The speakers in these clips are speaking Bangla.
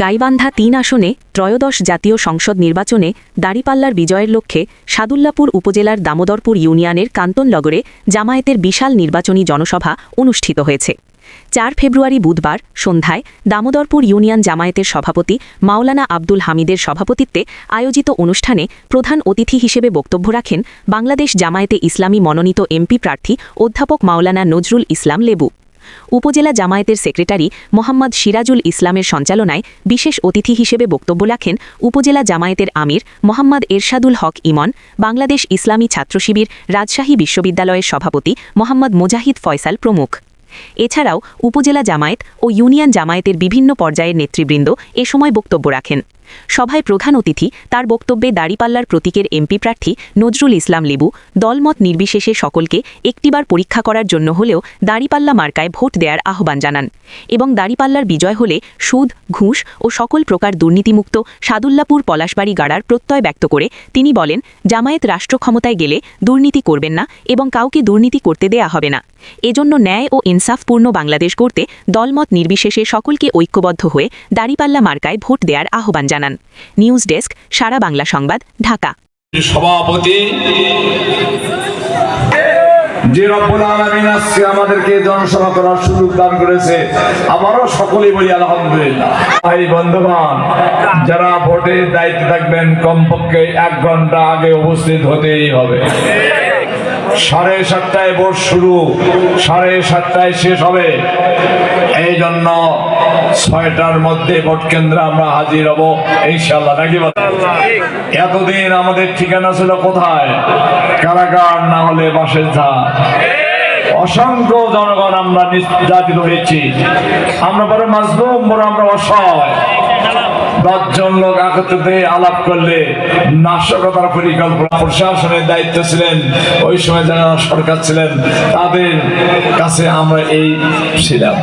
গাইবান্ধা তিন আসনে ত্রয়োদশ জাতীয় সংসদ নির্বাচনে দাড়িপাল্লার বিজয়ের লক্ষ্যে সাদুল্লাপুর উপজেলার দামোদরপুর ইউনিয়নের কান্তননগরে জামায়াতের বিশাল নির্বাচনী জনসভা অনুষ্ঠিত হয়েছে। চার ফেব্রুয়ারি বুধবার সন্ধ্যায় দামোদরপুর ইউনিয়ন জামায়াতের সভাপতি মাওলানা আব্দুল হামিদের সভাপতিত্বে আয়োজিত অনুষ্ঠানে প্রধান অতিথি হিসেবে বক্তব্য রাখেন বাংলাদেশ জামায়াতে ইসলামী মনোনীত এমপি প্রার্থী অধ্যাপক মাওলানা নজরুল ইসলাম লেবু। উপজেলা জামায়াতের সেক্রেটারি মোহাম্মদ সিরাজুল ইসলামের সঞ্চালনায় বিশেষ অতিথি হিসেবে বক্তব্য রাখেন উপজেলা জামায়াতের আমির মোহাম্মদ এরশাদুল হক ইমন, বাংলাদেশ ইসলামী ছাত্রশিবির রাজশাহী বিশ্ববিদ্যালয়ের সভাপতি মোহাম্মদ মুজাহিদ ফয়সাল প্রমুখ। এছাড়াও উপজেলা জামায়াত ও ইউনিয়ন জামায়াতের বিভিন্ন পর্যায়ের নেতৃবৃন্দ এ সময় বক্তব্য রাখেন। সভায় প্রধান অতিথি তার বক্তব্যে দাড়িপাল্লার প্রতীকের এমপি প্রার্থী নজরুল ইসলাম লেবু দলমত নির্বিশেষে সকলকে একটিবার পরীক্ষা করার জন্য হলেও দাড়িপাল্লা মার্কায় ভোট দেওয়ার আহ্বান জানান এবং দাড়িপাল্লার বিজয় হলে সুদ, ঘুষ ও সকল প্রকার দুর্নীতিমুক্ত সাদুল্লাপুর পলাশবাড়ি গাড়ার প্রত্যয় ব্যক্ত করে তিনি বলেন, জামায়াত রাষ্ট্র ক্ষমতায় গেলে দুর্নীতি করবেন না এবং কাউকে দুর্নীতি করতে দেয়া হবে না। এজন্য ন্যায় ও ইনসাফপূর্ণ বাংলাদেশ করতে দলমত নির্বিশেষে সকলকে ঐক্যবদ্ধ হয়ে দাঁড়িপাল্লা মার্কায় ভোট দেওয়ার আহ্বান জানান। নিউজ ডেস্ক, সারা বাংলা সংবাদ, ঢাকা। সভাপতি, যে রব্বুল আলামিন আমাদেরকে জনসভা করার সুযোগ দান করেছে সকলেই বলি আলহামদুলিল্লাহ। ভাই যারা ভোটের দায়িত্বে থাকবেন, কমপক্ষে এক ঘণ্টা আগে উপস্থিত হতেই হবে। সাড়ে সাতটায় ভোট শুরু, সাড়ে সাতটায় শেষ হবে। এই জন্য ছয়টার মধ্যে ভোট কেন্দ্রে আমরা হাজির হব ইনশাল্লাহ নাকি? এতদিন আমাদের ঠিকানা ছিল কোথায়? কারাগার না হলে বাসের ঝাড় অসংখ্য জনগণ আমরা নির্যাতিত হয়েছি। আমরা বড় মাজলুম বড় আমরা অসহায়। দশজন লোক একত্রিত আলাপ করলে নাশকতার পরিকল্পনা প্রশাসনের দায়িত্ব ছিলেন। ওই সময় যারা সরকার ছিলেন, তাদের কাছে আমরা এই ছিলাম।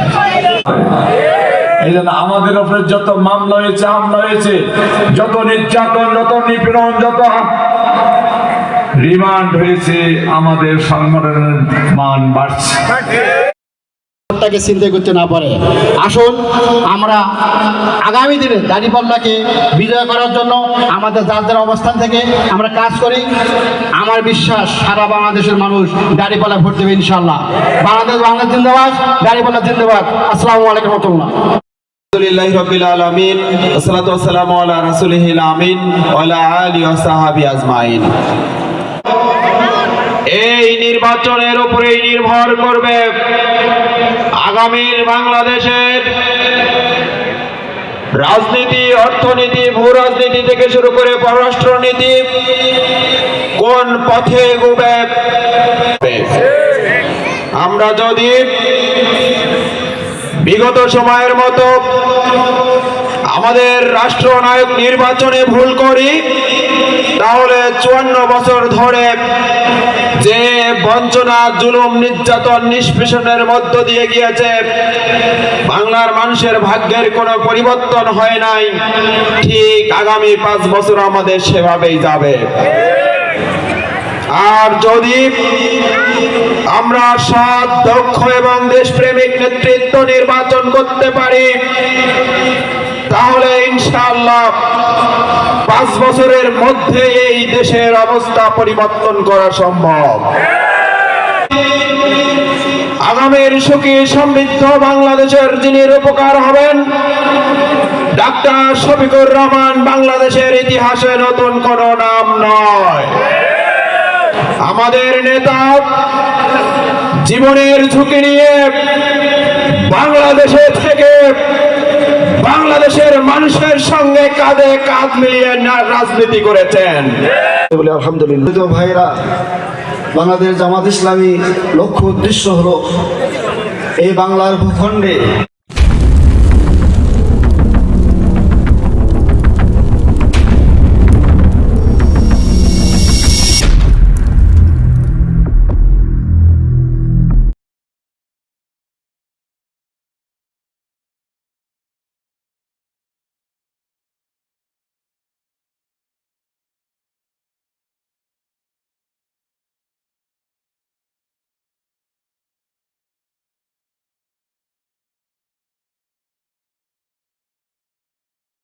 এই জন্য আমাদের উপরে যত মামলা হয়েছে, হামলা হয়েছে, যত নির্যাতন, যত নিপীড়ন, যত রিমান্ড হয়েছে, আমাদের সংগঠনের মান বাড়ছে। তাকে চিন্তা করতে না পারে। আসুন, আমরা আগামী দিনে দাঁড়িপাল্লাকে বিজয় করার জন্য আমাদের যার যার অবস্থান থেকে আমরা কাজ করি। আমার বিশ্বাস, সারা বাংলাদেশের মানুষ দাঁড়িপাল্লা ভোট দেবে ইনশাল্লাহ বাংলাদেশ বাংলাদেশ জিন্দাবাদ দাঁড়িপাল্লা জিন্দাবাদ। আসসালামু আলাইকুম রহমতুল্লাহ। আলহামদুলিল্লাহ রাব্বিল আলামিন আসসালাতু রাসূলিহিল আমিন আলা আলিহি আজমাইন। এই নির্বাচনের উপরেই নির্ভর করবে আগামীর বাংলাদেশের রাজনীতি, অর্থনীতি ভূ রাজনীতি থেকে শুরু করে পররাষ্ট্রনীতি কোন পথে এগোবে? আমরা যদি বিগত সময়ের মতো আমাদের রাষ্ট্রনায়ক নির্বাচনে ভুল করি তাহলে চুয়ান্ন বছর ধরে যে বঞ্চনা, জুলুম, নির্যাতন, নিষ্পেষণের মধ্য দিয়ে গিয়েছে, বাংলার মানুষের ভাগ্যের কোনো পরিবর্তন হয় নাই। ঠিক আগামী পাঁচ বছর আমাদের সেভাবেই যাবে। আর যদি আমরা সৎ, দক্ষ এবং দেশপ্রেমিক নেতৃত্ব নির্বাচন করতে পারি ইনশাআল্লাহ পাঁচ বছরের মধ্যে এই দেশের অবস্থা পরিবর্তন করা সম্ভব। আগামীর সুখী সমৃদ্ধ বাংলাদেশের যিনি উপকার হবেন, ডাক্তার শফিকুর রহমান বাংলাদেশের ইতিহাসে নতুন কোন নাম নয়। আমাদের নেতা জীবনের ঝুঁকি নিয়ে বাংলাদেশে থেকে বাংলাদেশের মানুষের সঙ্গে কাঁধে কাঁধ মিলিয়ে রাজনীতি করেছেন। আলহামদুলিল্লাহ। ভাইরা বাংলাদেশ জামাত ইসলামী লক্ষ্য উদ্দেশ্য হলো, এই বাংলার ভূখণ্ডে